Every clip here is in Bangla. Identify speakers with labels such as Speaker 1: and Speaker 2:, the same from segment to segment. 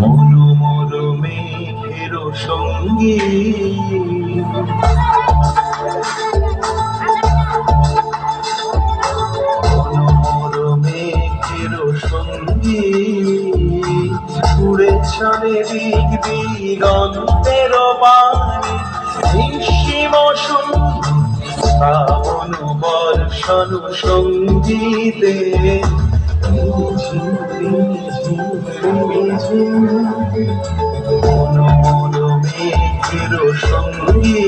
Speaker 1: মনোমর মেঘের সঙ্গী। দিগন্তের বাণী নিঃসীম শ্রাবণ বর্ষণ সঙ্গীতে। মেঘের সঙ্গী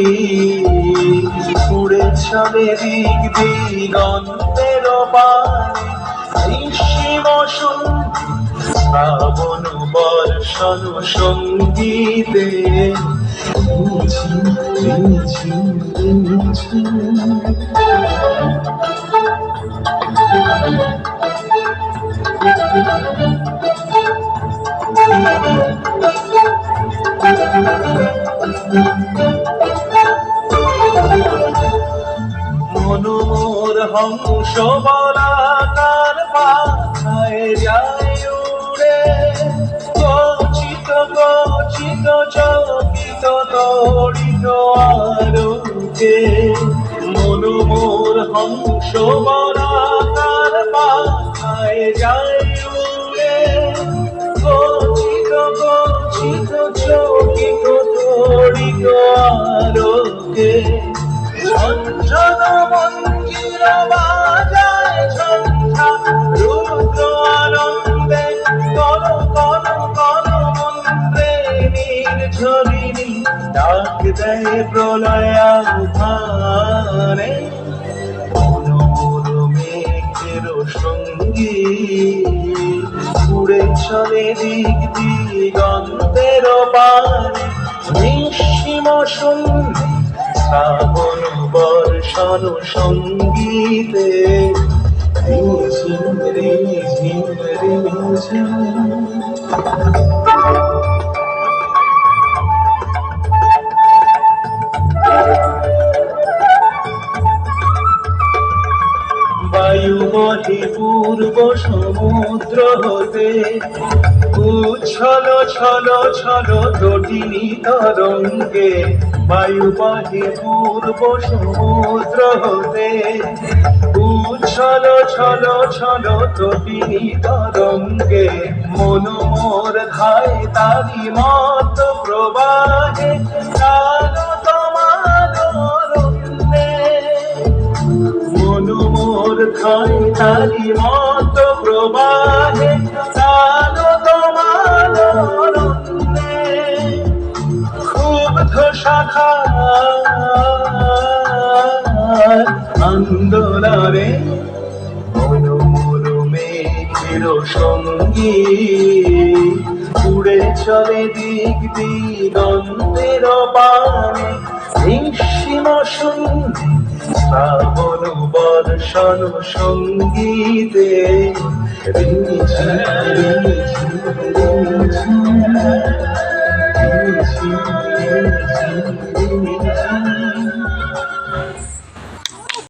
Speaker 1: উড়ে চলে দিক দিগন্তের বাণী নিঃসীম শ্রাবণ বর্ষণ সঙ্গীতে। মনোমোর হংস বলাকার পাথায় যায়। আলোকে মনোমোর হংস বরাকার পাখায় যায় উড়ে। ঝঞ্ঝন মন্দির বাজায় ডাক দেয় প্রলয় মেঘের সঙ্গী। উড়ে চলে দিক দিগন্তের নিঃসীম শ্রাবণ বর্ষণ সঙ্গীতে। রিঝিম বায়ু বহে পূর্ব সমুদ্র হতে উচ্ছল, ছল ছল তটিনী তরঙ্গে বায়ু বহে পূর্ব সমুদ্র হতে উচ্ছল, ছল ছল তটিনী তরঙ্গে মনোমোর ধায় তারি মত প্রবাহে মনোমোর খাই তারি মত প্রবাহে কালো তোমার ক্ষুব্ধ শাখা সঙ্গী উড়ে চলে দিক দিগন্তের বাণে। হিংসিম শ্রাবণ বর্ষণ সঙ্গীতে। রিঝি রিঝি